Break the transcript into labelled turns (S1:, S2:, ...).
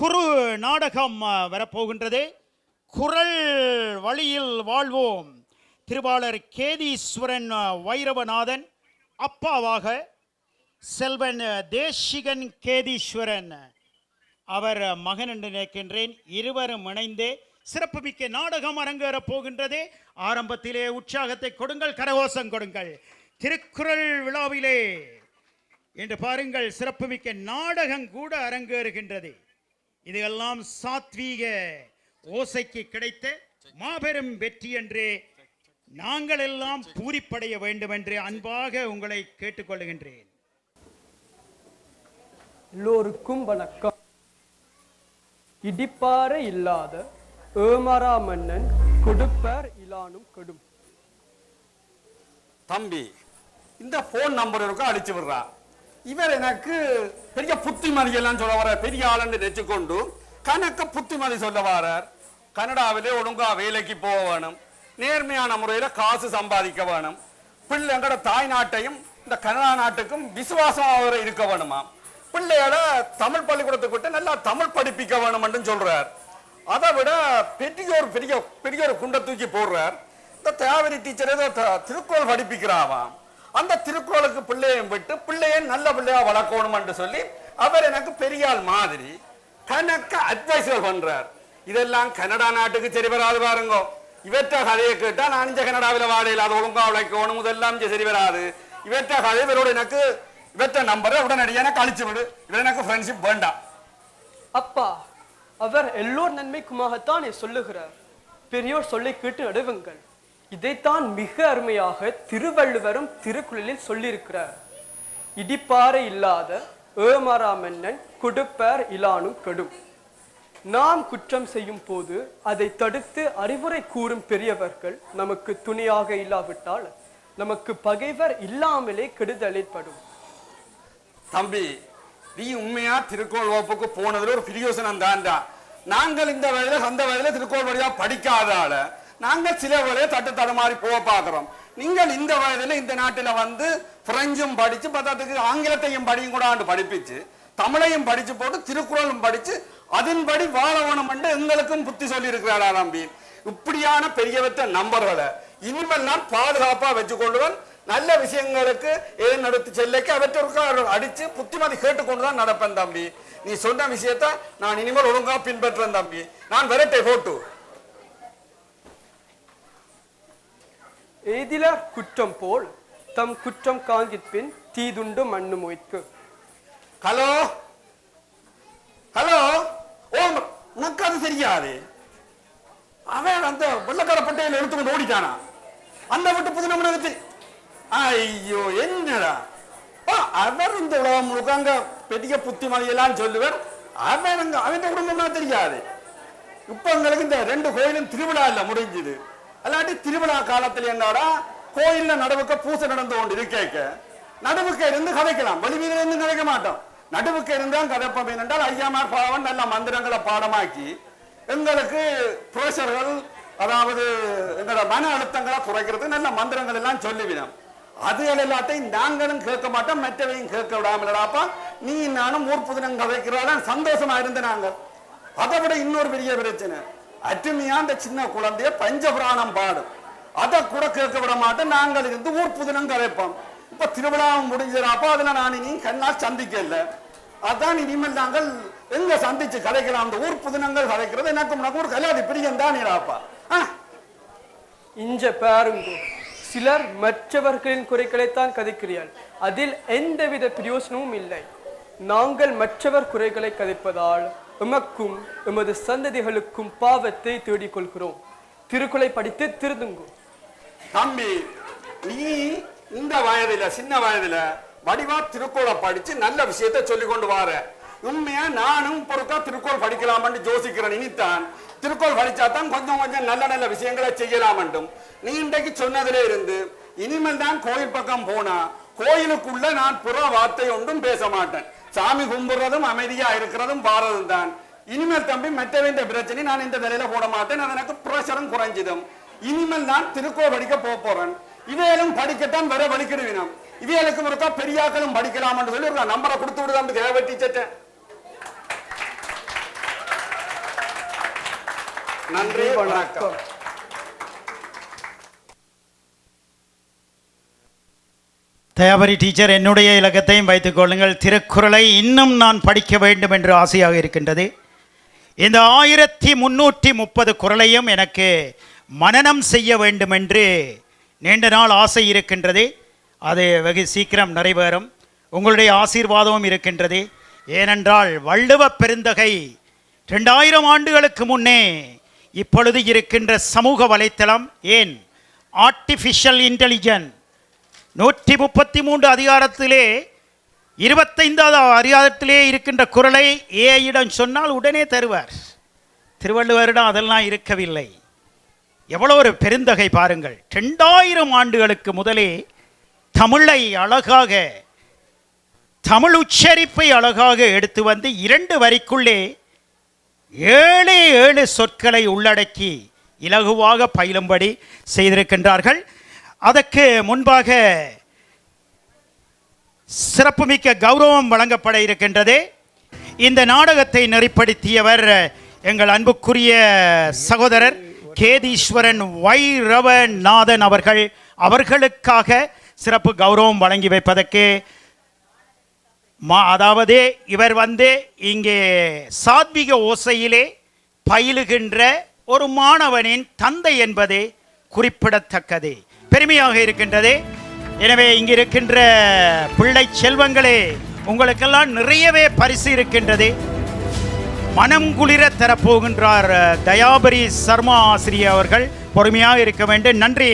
S1: குறு நாடகம் வரப்போகின்றது. குரல் வழியில் வாழ்வோம். திருவாளர் கேதீஸ்வரன் வைரவநாதன் அப்பாவாக செல்வன் தேசிகன் கேதீஸ்வரன். அவர் மகன் என்று நினைக்கின்றேன். இருவரும் இணைந்தே சிறப்புமிக்க நாடகம் அரங்கேறப் போகின்றது. ஆரம்பத்திலே உற்சாகத்தை கொடுங்கள் கரகோசம் கொடுங்கள். திருக்குறள் விழாவிலே என்று பாருங்கள் சிறப்புமிக்க நாடகம் கூட அரங்கேறுகின்றது. இதெல்லாம் சாத்வீக ஓசைக்கு கிடைத்த மாபெரும் வெற்றி என்று நாங்கள் எல்லாம் பூரிப்படைய வேண்டும் என்று அன்பாக உங்களை கேட்டுக்கொள்கின்றேன்.
S2: எல்லோருக்கும் வணக்கம். இடிப்பாறை இல்லாத ஏமரா மன்னன் கொடுப்பார் இலானும் கெடும்.
S3: தம்பி இந்த போன் நம்பர் இருக்கும் அழிச்சு விடுறா. இவர் எனக்கு பெரிய புத்திமதி எல்லாம் சொல்ல வர பெரிய ஆளுன்னு நினைச்சுக்கொண்டு கணக்க புத்திமதி சொல்ல வரார் கனடாவிலே ஒழுங்கா வேலைக்கு போக வேணும். நேர்மையான முறையில் காசு சம்பாதிக்க வேணும். பிள்ளைங்களோட தாய் நாட்டையும் இந்த கனடா நாட்டுக்கும் விசுவாசமாக இருக்க வேணுமா? பிள்ளையோட தமிழ் பள்ளிக்கூடத்துக்கு விட்டு நல்லா தமிழ் படிப்பிக்க வேணும்னு சொல்றார். அதை விட பெரியோர் பெரிய பெரியோர் குண்டை தூக்கி போடுறார். இந்த தேவரி டீச்சர் ஏதோ த- திருக்குறள் படிப்பிக்கிறாவாம் அந்த திருக்குறளுக்கு பிள்ளையும் விட்டு பிள்ளையை நல்ல பிள்ளையா வளர்க்கணும்னு சொல்லி அவர் எனக்கு பெரியாள் மாதிரி கணக்க அட்வைஸ்கள் பண்றார். இதெல்லாம் கனடா நாட்டுக்கு சரி வராது பாருங்க. இவற்ற கதையை கேட்டா நான் இந்த கனடாவில் வாழையில் அது ஒழுங்கா உழைக்கணும் இதெல்லாம் சரி வராது. இவற்ற கதை இவரோட எனக்கு இவற்ற நம்பரை உடனடியாக எனக்கு அழிச்சு விடு. இவர் எனக்கு ஃப்ரெண்ட்ஷிப் வேண்டாம்.
S2: அப்பா அவர் எல்லோர் நன்மைக்குமாகத்தான் சொல்லுகிறார். பெரியோர் சொல்லை கேட்டு நடுவுங்கள். இதைத்தான் மிக அருமையாக திருவள்ளுவரும் திருக்குறளில் சொல்லியிருக்கிறார். இடிப்பாறை இல்லாத ஏமரா மன்னன் கொடுப்பார் இலானும் கெடும். நாம் குற்றம் செய்யும் போது அதை தடுத்து அறிவுரை கூறும் பெரியவர்கள் நமக்கு துணையாக இல்லாவிட்டால் நமக்கு பகைவர் இல்லாமலே கெடுதல் ஏற்படும்
S3: தம்பி நீ உண்மையா திருக்கோள் வகுப்புக்கு போனதுல ஒரு பிரியோசனம் தான்டா நாங்கள் இந்த வயதில் அந்த வயதில் திருக்கோள் வழியா படிக்காதால நாங்கள் சில வேலையை தட்டு தடுமாறி போக பார்க்குறோம். நீங்கள் இந்த வயதில் இந்த நாட்டில் வந்து பிரெஞ்சும் படித்து பத்தாத்துக்கு ஆங்கிலத்தையும் படியும் கூட ஆண்டு படிப்பிச்சு தமிழையும் படித்து போட்டு திருக்குறளும் படித்து அதன்படி வாழ வேணும் என்று எங்களுக்கும் புத்தி சொல்லி இருக்கிறாரா தம்பி? இப்படியான பெரியவற்ற நம்பர்களை இனிமேல் நான் பாதுகாப்பாக வச்சு நல்ல விஷயங்களுக்கு ஏன் நடத்தி செல்லைக்கு அவற்றிற்கு அடித்து புத்திமதி கேட்டுக்கொண்டுதான் நடப்பேன் தம்பி. நீ சொன்ன விஷயத்த நான் இனிமேல் ஒழுங்காக பின்பற்றுறேன் தம்பி. நான் விரட்டை போட்டு.
S2: எய்திலர் குற்றம் போல் தம் குற்றம் காண்கிற்பின் தீதுண்டு மண்ணு மொய்க்கு.
S3: ஹலோ? ஹலோ? ஓ உனக்கு அது தெரியாது. அவன் அந்த வெள்ளக்கார பட்டையில எடுத்துக்கொண்டு ஓடிட்டானா? அந்த விட்டு புது நம்மளுக்கு ஐயோ என்னடா? அவர் இந்த உலகம் முழுக்க அங்க பெரிய புத்திமதி சொல்லுவார். அவன் அங்க அவன் குடும்பம்னா தெரியாது. இப்ப எங்களுக்கு இந்த ரெண்டு கோயிலும் திருவிழா இல்ல முடிஞ்சது. அல்லாட்டி திருவிழா காலத்துல என்னடா கோயில்ல நடுவுக்க பூசை நடந்து கொண்டு இருக்க நடுவுக்க இருந்து கதைக்கலாம். வெளிவீதில இருந்து கதைக்க மாட்டோம். நடுவுக்க இருந்தால் கதைப்போம். என்றால் ஐயாமார் பாவன் நல்ல மந்திரங்களை பாடமாக்கி எங்களுக்கு புரஷர்கள் அதாவது எங்களோட மன அழுத்தங்களை குறைக்கிறது நல்ல மந்திரங்கள் எல்லாம் சொல்லிவிடும். அதுகள் எல்லாத்தையும் நாங்களும் கேட்க மாட்டோம். மற்றவையும் கேட்க விடாமலடாப்பா. நீ நானும் ஊர் புதினம் சந்தோஷமா இருந்து நாங்கள். அதை விட இன்னொரு பெரிய பிரச்சனை. அட்டுமையாண்ட அந்த சின்ன குழந்தைய பஞ்சபுராணம் பாடும் அதை கூட கேட்க விட மாட்டோம் நாங்கள் இருந்து ஊர் புதினம் கரைப்போம். இப்ப திருவிழாவும் முடிஞ்சதாப்பா அதுல நான் இனி கண்ணா சந்திக்கல அதான் இனிமேல் நாங்கள் எங்க சந்திச்சு கதைக்கலாம் அந்த ஊர் புதினங்கள் கதைக்கிறது எனக்கு உனக்கு ஒரு கல்யாணி பிரியம் தான் ஆ?
S2: இஞ்ச பாருங்க சிலர் மற்றவர்களின் குறைகளைத்தான் கதைக்கிறார்கள். அதில் எந்தவித பிரயோசனமும் இல்லை. நாங்கள் மற்றவர் குறைகளை கதைப்பதால் எமக்கும் எமது சந்ததிகளுக்கும் பாவத்தை தேடிக் கொள்கிறோம் திருக்குலை படித்து திருந்துங்கோ.
S3: தம்பி நீ இந்த வயதுல சின்ன வயதுல வடிவா திருக்குறளை படிச்சு நல்ல விஷயத்தை சொல்லி கொண்டு வார. உண்மையா நானும் பொறுக்கா திருக்குறள் படிக்கலாம்னு யோசிக்கிறேன். இனித்தான் திருக்குறள் படிச்சா தான் கொஞ்சம் கொஞ்சம் நல்ல நல்ல விஷயங்களை செய்யலாமண்டும் நீ இன்றைக்கு சொன்னதிலே இருந்து இனிமேல் தான் கோயில் பக்கம் போனா கோயிலுக்குள்ள நான் புற வார்த்தை ஒன்றும் பேச மாட்டேன். சாமி கும்பிடுறதும் அமைதியா இருக்கிறதும் பாரதம் தான். இனிமேல் தம்பி மற்ற வேண்டிய பிரச்சனை நான் இந்த வேலையில போட மாட்டேன். எனக்கு பிரஷரும் குறைஞ்சிடும். இனிமேல் நான் திருக்கோ படிக்க போக போறேன். இவையெல்லாம் படிக்கத்தான் வர வலிக்கிடுவினம். இவையலுக்கு இருக்கா பெரியாக்களும் படிக்கலாம்னு சொல்லி ஒரு நம்பரை கொடுத்து விடுதான் தேவட்டி டீச்சர்ட்ட நன்றி வணக்கம்.
S1: தயாபரி டீச்சர் என்னுடைய இலக்கத்தையும் வைத்துக் கொள்ளுங்கள். திருக்குறளை இன்னும் நான் படிக்க வேண்டும் என்று ஆசையாக இருக்கின்றது. இந்த ஆயிரத்தி முன்னூற்றி முப்பது குறளையும் எனக்கு மனனம் செய்ய வேண்டும் என்று நீண்ட நாள் ஆசை இருக்கின்றது. அது வெகு சீக்கிரம் நிறைவேறும். உங்களுடைய ஆசீர்வாதமும் இருக்கின்றது. ஏனென்றால் வள்ளுவ பெருந்தகை ரெண்டாயிரம் ஆண்டுகளுக்கு முன்னே இப்பொழுது இருக்கின்ற சமூக வலைத்தளம் ஏன்? ஆர்டிஃபிஷியல் இன்டெலிஜென்ட் நூற்றி முப்பத்தி மூன்று அதிகாரத்திலே இருபத்தைந்தாவது அதிகாரத்திலே இருக்கின்ற குரலை ஏஐயிடம் சொன்னால் உடனே தருவார். திருவள்ளுவரிடம் அதெல்லாம் இருக்கவில்லை. எவ்வளோ ஒரு பெருந்தகை பாருங்கள். ரெண்டாயிரம் ஆண்டுகளுக்கு முதலே தமிழை அழகாக தமிழ் உச்சரிப்பை அழகாக எடுத்து வந்து இரண்டு வரிக்குள்ளே ஏழு ஏழு சொற்களை உள்ளடக்கி இலகுவாக பயிலும்படி செய்திருக்கின்றார்கள். அதற்கு முன்பாக சிறப்புமிக்க கௌரவம் வழங்கப்பட இருக்கின்றது. இந்த நாடகத்தை நெறிப்படுத்தியவர் எங்கள் அன்புக்குரிய சகோதரர் கேதீஸ்வரன் வைரவநாதன் அவர்கள். அவர்களுக்காக சிறப்பு கௌரவம் வழங்கி வைப்பதற்கு மா அதாவது இவர் வந்து இங்கே சாத்விக ஓசையிலே பயிலுகின்ற ஒரு மாணவனின் தந்தை என்பது குறிப்பிடத்தக்கது. பெருமையாக இருக்கின்றது. எனவே இங்கு இருக்கின்ற பிள்ளை செல்வங்களே உங்களுக்கெல்லாம் நிறையவே பரிசு இருக்கின்றது. மனம் குளிர தரப்போகின்றார் தயாபரி சர்மா ஆசிரியர் அவர்கள். பொறுமையாக இருக்க வேண்டும். நன்றி.